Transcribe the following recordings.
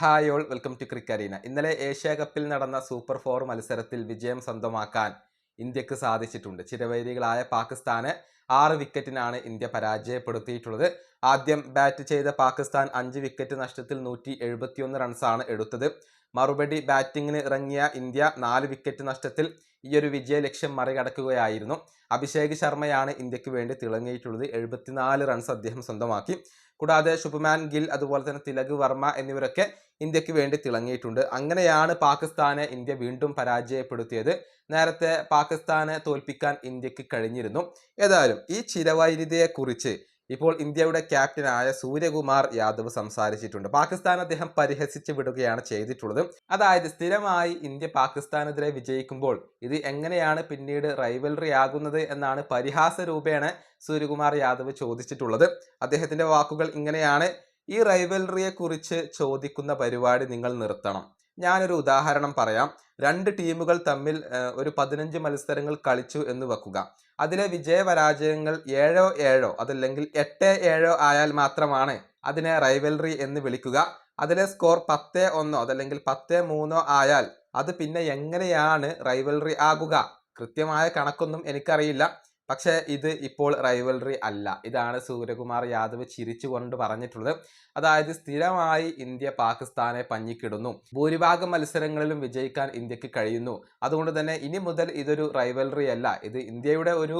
Hi all welcome to Cricarena ഇന്നലെ Asia കപ്പിൽ നടന്ന സൂപ്പർ ഫോർ മത്സരത്തിൽ വിജയം സ്വന്തമാക്കാൻ ഇന്ത്യയ്ക്ക് സാധിച്ചിട്ടുണ്ട്. ചിരവൈരികളായ പാകിസ്ഥാന് ആറ് വിക്കറ്റിനാണ് ഇന്ത്യ പരാജയപ്പെടുത്തിയിട്ടുള്ളത്. ആദ്യം ബാറ്റ് ചെയ്ത പാകിസ്ഥാൻ അഞ്ച് വിക്കറ്റ് നഷ്ടത്തിൽ നൂറ്റി എഴുപത്തിയൊന്ന് റൺസാണ് എടുത്തത്. മറുപടി ബാറ്റിങ്ങിന് ഇറങ്ങിയ ഇന്ത്യ നാല് വിക്കറ്റ് നഷ്ടത്തിൽ ഈ ഒരു വിജയ ലക്ഷ്യം മറികടക്കുകയായിരുന്നു. അഭിഷേക് ശർമ്മയാണ് ഇന്ത്യയ്ക്ക് വേണ്ടി തിളങ്ങിയിട്ടുള്ളത്. എഴുപത്തിനാല് റൺസ് അദ്ദേഹം സ്വന്തമാക്കി. കൂടാതെ ശുഭ്മാൻ ഗിൽ അതുപോലെ തന്നെ തിലക് വർമ്മ എന്നിവരൊക്കെ ഇന്ത്യയ്ക്ക് വേണ്ടി തിളങ്ങിയിട്ടുണ്ട്. അങ്ങനെയാണ് പാകിസ്ഥാനെ ഇന്ത്യ വീണ്ടും പരാജയപ്പെടുത്തിയത്. നേരത്തെ പാകിസ്ഥാനെ തോൽപ്പിക്കാൻ ഇന്ത്യയ്ക്ക് കഴിഞ്ഞിരുന്നു. ഏതായാലും ഈ ചിരവൈരിതയെക്കുറിച്ച് ഇപ്പോൾ ഇന്ത്യയുടെ ക്യാപ്റ്റനായ സൂര്യകുമാർ യാദവ് സംസാരിച്ചിട്ടുണ്ട്. പാകിസ്ഥാൻ അദ്ദേഹം പരിഹസിച്ച് വിടുകയാണ് ചെയ്തിട്ടുള്ളത്. അതായത് സ്ഥിരമായി ഇന്ത്യ പാകിസ്ഥാനെതിരെ വിജയിക്കുമ്പോൾ ഇത് എങ്ങനെയാണ് പിന്നീട് റൈവൽറി ആകുന്നത് എന്നാണ് പരിഹാസ രൂപേണ സൂര്യകുമാർ യാദവ് ചോദിച്ചിട്ടുള്ളത്. അദ്ദേഹത്തിന്റെ വാക്കുകൾ ഇങ്ങനെയാണ്. ഈ റൈവൽറിയെക്കുറിച്ച് ചോദിക്കുന്ന പരിപാടി നിങ്ങൾ നിർത്തണം. ഞാനൊരു ഉദാഹരണം പറയാം. രണ്ട് ടീമുകൾ തമ്മിൽ ഒരു പതിനഞ്ച് മത്സരങ്ങൾ കളിച്ചു എന്ന് വെക്കുക. അതിലെ വിജയപരാജയങ്ങൾ ഏഴോ ഏഴോ അതല്ലെങ്കിൽ എട്ട് ഏഴോ ആയാൽ മാത്രമാണ് അതിനെ റൈവൽറി എന്ന് വിളിക്കുക. അതിലെ സ്കോർ പത്ത് ഒന്നോ അതല്ലെങ്കിൽ പത്ത് മൂന്നോ ആയാൽ അത് പിന്നെ എങ്ങനെയാണ് റൈവൽറി ആകുക? കൃത്യമായ കണക്കൊന്നും എനിക്കറിയില്ല. പക്ഷേ ഇത് ഇപ്പോൾ റൈവൽറി അല്ല. ഇതാണ് സൂര്യകുമാർ യാദവ് ചിരിച്ചുകൊണ്ട് പറഞ്ഞിട്ടുള്ളത്. അതായത് സ്ഥിരമായി ഇന്ത്യ പാകിസ്ഥാനെ പഞ്ഞിക്കിടുന്നു. ഭൂരിഭാഗം മത്സരങ്ങളിലും വിജയിക്കാൻ ഇന്ത്യയ്ക്ക് കഴിയുന്നു. അതുകൊണ്ട് തന്നെ ഇനി മുതൽ ഇതൊരു റൈവൽറി അല്ല. ഇത് ഇന്ത്യയുടെ ഒരു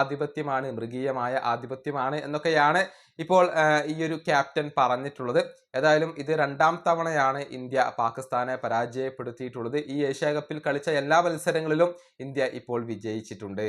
ആധിപത്യമാണ് മൃഗീയമായ ആധിപത്യമാണ് എന്നൊക്കെയാണ് ഇപ്പോൾ ഈ ഒരു ക്യാപ്റ്റൻ പറഞ്ഞിട്ടുള്ളത്. ഏതായാലും ഇത് രണ്ടാം തവണയാണ് ഇന്ത്യ പാകിസ്ഥാനെ പരാജയപ്പെടുത്തിയിട്ടുള്ളത്. ഈ ഏഷ്യ കപ്പിൽ കളിച്ച എല്ലാ മത്സരങ്ങളിലും ഇന്ത്യ ഇപ്പോൾ വിജയിച്ചിട്ടുണ്ട്.